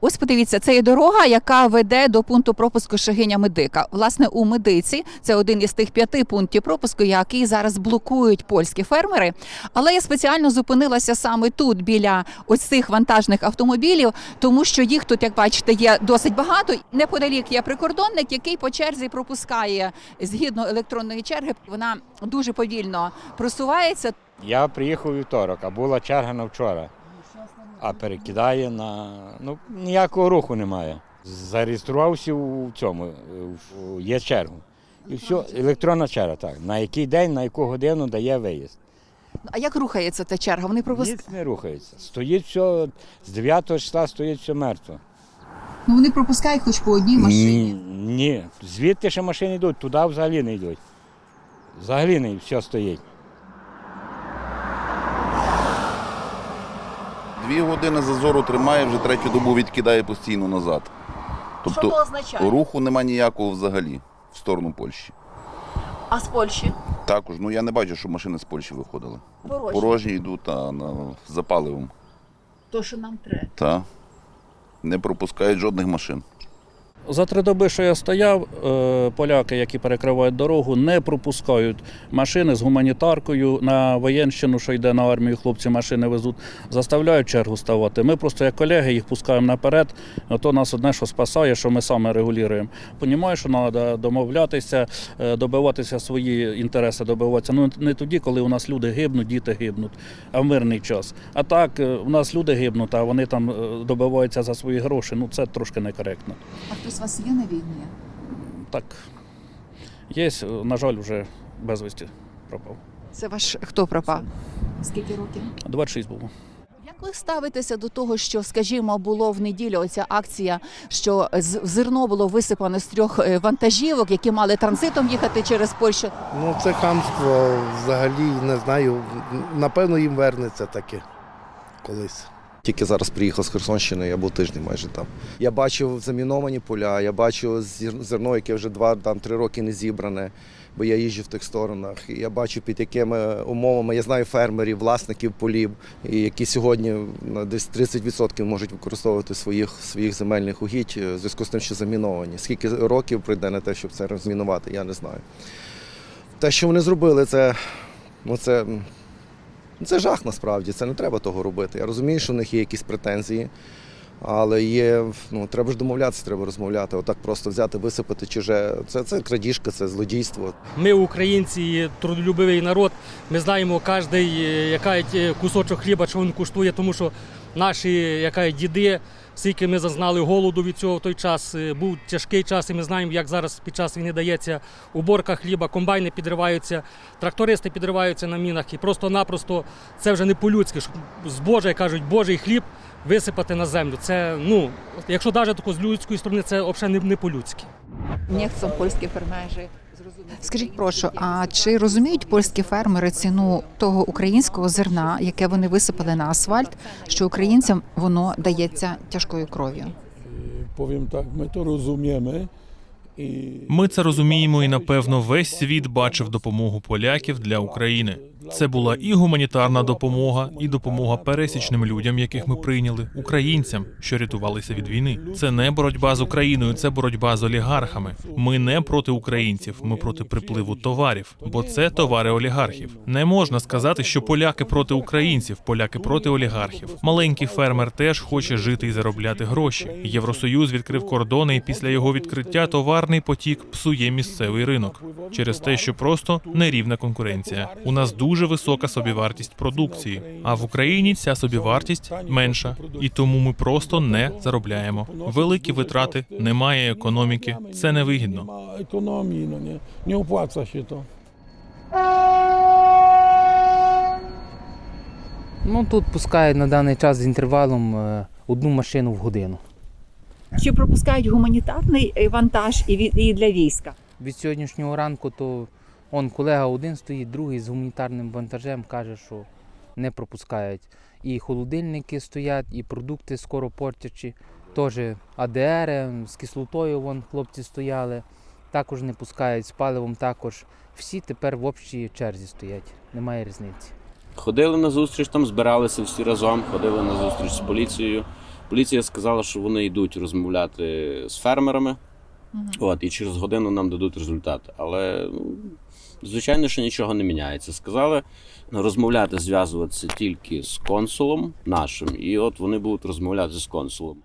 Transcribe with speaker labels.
Speaker 1: Ось подивіться, це є дорога, яка веде до пункту пропуску Шагиня Медика. Власне, у медиці це один із тих п'яти пунктів пропуску, які зараз блокують польські фермери. Але я спеціально зупинилася саме тут, біля ось цих вантажних автомобілів, тому що їх тут, як бачите, є досить багато. Неподалік є прикордонник, який по черзі пропускає згідно електронної черги. Вона дуже повільно просувається.
Speaker 2: Я приїхав вівторок, а була черга на вчора. А перекидає на. Ну, ніякого руху немає. Зареєструвався у цьому, в- є чергу. І все, електронна черга, так. На який день, на яку годину дає виїзд.
Speaker 1: А як рухається ця черга? Вони пропускають.
Speaker 2: Ніц не рухається. Стоїть все, з 9 числа стоїть все мертво.
Speaker 1: Ну вони пропускають хоч по одній
Speaker 2: Ні, ні. Звідти ще машини йдуть, туди взагалі не йдуть. Взагалі не все стоїть.
Speaker 3: Дві години зазору тримає, вже третю добу відкидає постійно назад. Тобто
Speaker 1: означає?
Speaker 3: руху нема ніякого взагалі в сторону Польщі.
Speaker 1: А з Польщі?
Speaker 3: Також, ну я не бачу, що машини з Польщі виходили.
Speaker 1: Порожні.
Speaker 3: Порожні йдуть а, на, за паливом.
Speaker 1: То, що нам треба.
Speaker 3: Та не пропускають жодних машин.
Speaker 4: За три доби, що я стояв, е, поляки, які перекривають дорогу, не пропускають машини з гуманітаркою на воєнщину, що йде на армію, хлопці машини везуть, заставляють чергу ставати. Ми просто як колеги їх пускаємо наперед. То нас одне, що спасає, що ми саме регулюємо. Понімаю, що треба домовлятися, е, добиватися свої інтереси, добиватися. Ну не тоді, коли у нас люди гибнуть, діти гибнуть, а в мирний час. А так, е, у нас люди гибнуть, а вони там добиваються за свої гроші. Ну це трошки некоректно.
Speaker 1: Хтось у вас є на війні?
Speaker 4: Так, є, на жаль, вже безвісті пропав.
Speaker 1: Це ваш хто пропав? Скільки років?
Speaker 4: 26 було.
Speaker 1: Як ви ставитеся до того, що, скажімо, було в неділю оця акція, що з- зерно було висипано з трьох е, вантажівок, які мали транзитом їхати через Польщу?
Speaker 5: Ну, це хамство взагалі не знаю. Напевно, їм вернеться таке колись.
Speaker 6: Тільки зараз приїхав з Херсонщини, я був тиждень майже там. Я бачив заміновані поля, я бачив зерно, яке вже два там три роки не зібране, бо я їжджу в тих сторонах. Я бачу під якими умовами. Я знаю фермерів, власників полів, які сьогодні на десь 30% можуть використовувати своїх своїх земельних угідь е, в зв'язку з тим, що заміновані. Скільки років прийде на те, щоб це розмінувати, я не знаю. Те, що вони зробили, це, ну, це Ну, Це жах насправді, це не треба того робити. Я розумію, що в них є якісь претензії, але є, ну, треба ж домовлятися, треба розмовляти. Отак просто взяти, висипати чуже. Це, це крадіжка, це злодійство.
Speaker 7: Ми, українці, трудолюбивий народ. Ми знаємо кожен яка кусочок хліба, що він коштує, тому що наші яка діди, скільки ми зазнали голоду від цього в той час, е, був тяжкий час, і ми знаємо, як зараз під час війни дається уборка хліба, комбайни підриваються, трактористи підриваються на мінах. І просто-напросто це вже не по-людськи. З Божої кажуть, Божий хліб висипати на землю. Це, ну, якщо навіть тако з людської сторони, це взагалі не, по-людськи.
Speaker 1: Не польські фермери зрозуміти. Скажіть, прошу, а чи розуміють польські фермери ціну того українського зерна, яке вони висипали на асфальт, що українцям воно дається тяжкою кров'ю?
Speaker 8: Tak, my to rozumiemy i
Speaker 9: Ми це розуміємо, і напевно весь світ бачив допомогу поляків для України. Це була і гуманітарна допомога, і допомога пересічним людям, яких ми прийняли, українцям, що рятувалися від війни. Це не боротьба з Україною, це боротьба з олігархами. Ми не проти українців, ми проти припливу товарів, бо це товари олігархів. Не можна сказати, що поляки проти українців, поляки проти олігархів. Маленький фермер теж хоче жити і заробляти гроші. Євросоюз відкрив кордони, і після його відкриття товарний потік псує місцевий ринок через те, що просто нерівна конкуренція. У нас дуже висока собівартість продукції, а в Україні ця собівартість менша, і тому ми просто не заробляємо. Великі витрати, немає економіки. Це невигідно.
Speaker 8: nie opłaca się to.
Speaker 10: Ну тут пускають на даний час з інтервалом е, одну машину в годину.
Speaker 1: Чи пропускають гуманітарний е, вантаж і для війська?
Speaker 10: Від сьогоднішнього ранку то он колега один стоїть, другий з гуманітарним вантажем каже, що не пропускають. І холодильники стоять, і продукти скоро портячі. Теж АДР з кислотою вон хлопці стояли. Також не пускають з паливом також. Всі тепер в общій черзі стоять, немає різниці.
Speaker 11: Ходили на зустріч, там збиралися всі разом, ходили на зустріч з поліцією, Поліція сказала, що вони йдуть розмовляти з фермерами. От, і через годину нам дадуть результат. Але ну, звичайно, що нічого не міняється. Сказали ну, розмовляти, зв'язуватися тільки з консулом нашим, і от вони будуть розмовляти з консулом.